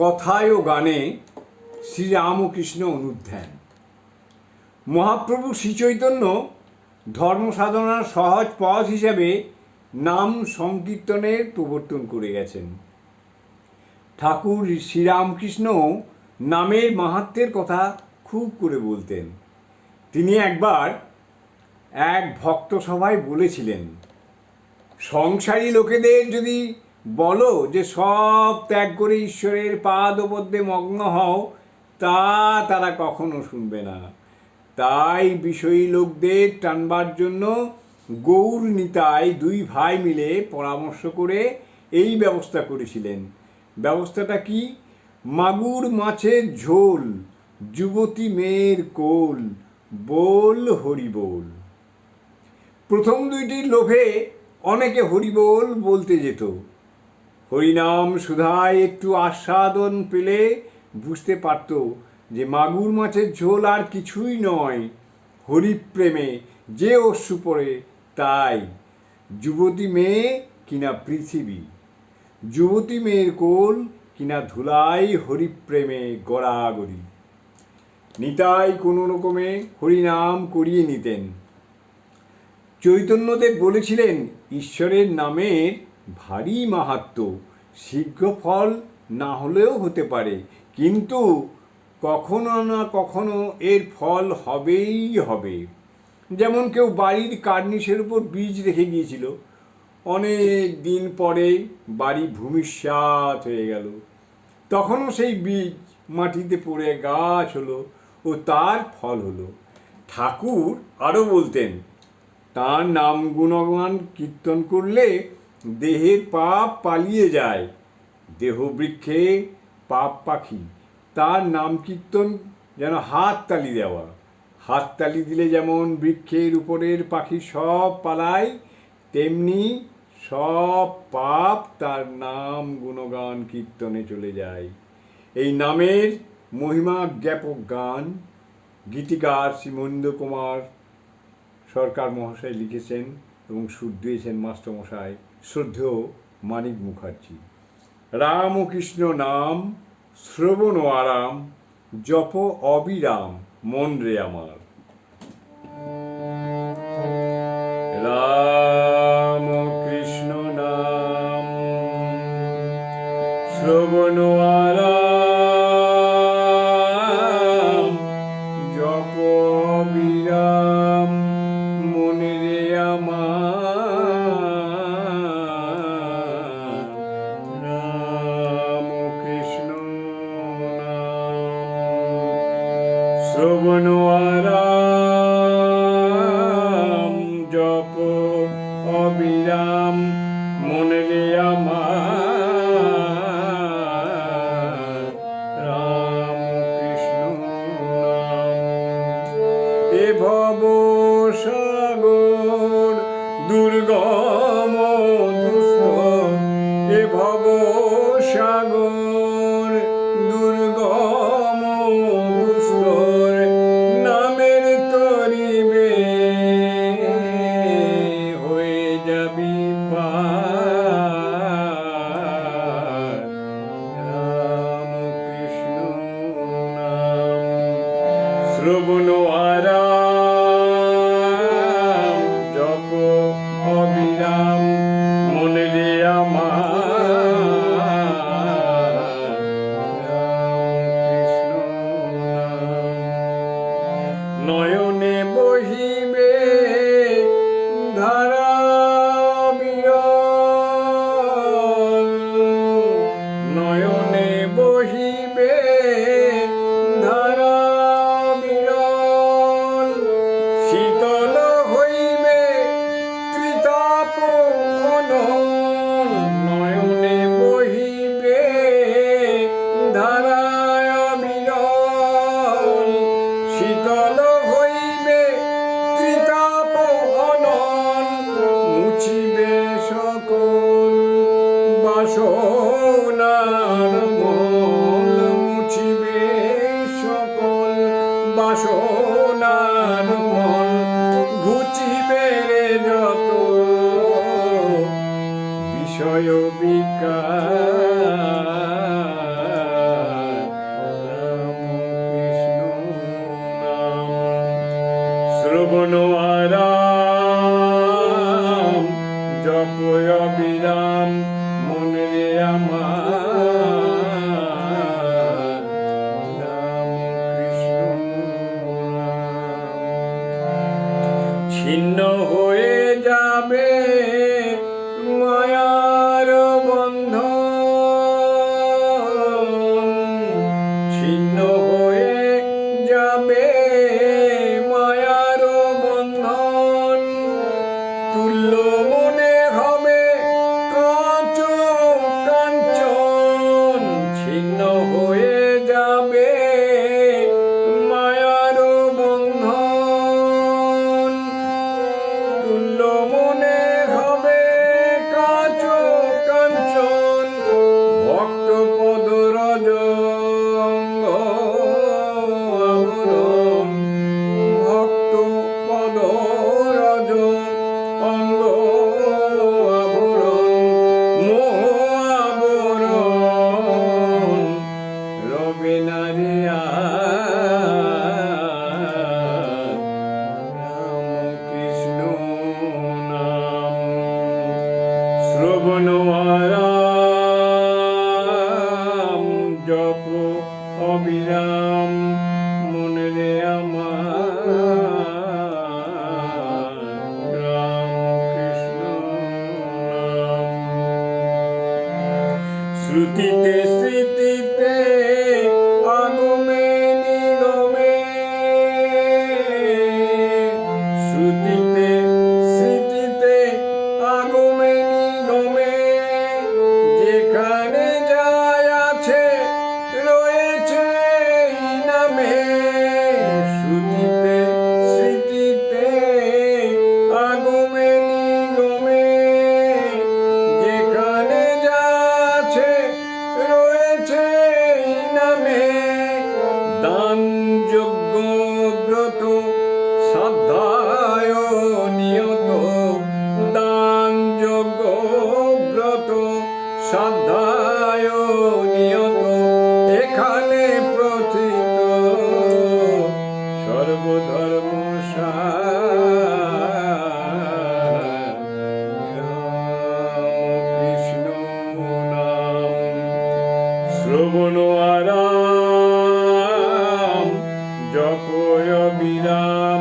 কথায় ও গানে শ্রীরামকৃষ্ণ অনুধ্যান। মহাপ্রভু শ্রীচৈতন্য ধর্ম সাধনার সহজ পথ হিসাবে নাম সংকীর্তনের প্রবর্তন করে গেছেন। ঠাকুর শ্রীরামকৃষ্ণ নামের মাহাত্মের কথা খুব করে বলতেন। তিনি একবার এক ভক্ত সভায় বলেছিলেন, সংসারী লোকেদের যদি বলো যে সব ত্যাগ করে ঈশ্বরের পাদপদ্মে মগ্ন হও, তা তারা কখনো শুনবে না। তাই বিষয়ী লোকদের টানবার জন্য গৌর নিতাই দুই ভাই মিলে পরামর্শ করে এই ব্যবস্থা করেছিলেন। ব্যবস্থাটা কি? মাগুর মাছের ঝোল, যুবতী মেয়ের কোল, বোল হরিবোল প্রথম দুইটির লোভে অনেকে হরিবোল বলতে যেত। হরিনাম সুধায় একটু আস্বাদন পেলে বুঝতে পারত যে মাগুর মাছের ঝোল আর কিছুই নয়, হরিপ্রেমে যে অশ্রু পড়ে তাই। যুবতী মেয়ে কিনা পৃথিবী, যুবতী মেয়ের কোল কিনা ধুলাই হরিপ্রেমে গড়াগড়ি। নিতাই কোনো রকমে হরিনাম করিয়ে নিতেন। চৈতন্যদেব বলেছিলেন, ঈশ্বরের নামের ভারী মাহাত্ম শীঘ্র ফল না হলেও হতে পারে, কিন্তু কখনো না কখনো এর ফল হবেই হবে। যেমন কেউ বাড়ির কার্নিশের উপর বীজ রেখে গিয়েছিল। অনেক দিন পরে বাড়ি ভূমিষ্যাত হয়ে গেল। তখনও সেই বীজ মাটিতে পড়ে গাছ হলো ও তার ফল হলো। ঠাকুর আরও বলতেন, তার নাম গুণগান কীর্তন করলে দেহের পাপ পালিয়ে যায়। দেহ বৃক্ষে পাপ পাখি। তার নাম কীর্তন যেন হাত তালি দেওয়া। হাত তালি দিলে যেমন বৃক্ষের উপরের পাখি সব পালায়, তেমনি সব পাপ তার নাম গুণগান কীর্তনে চলে যায়। এই নামের মহিমা জ্ঞাপক গান গীতিকার শ্রীমন্দ কুমার সরকার মহাশয় লিখেছেন এবং সুর দিয়েছেন মাস্টারমশাই। শ্রদ্ধেয় মানিক মুখার্জি। রাম ও কৃষ্ণ নাম, শ্রবণ ও আরাম, জপ অবিরাম, মন রে আমার। রাম কৃষ্ণ নাম, শ্রবণ আরাম নাম শ্রবণ আরাম শীতল হইবে ত্রিতাপ মুছিবে সকল বাসনার সকল বাসনার মল ঘুচিবে রে যত বিষয় বিকার যখন আরাম। জপয় বিরাম মনে আমার। ছিন্ন হয়ে শ্রদ্ধায় নিয়ত দান যোগ্য ব্রত। শ্রদ্ধায় নিয়ত এখানে প্রথিত। সর্বধর্ম কৃষ্ণ নাম জপয় বিরাম।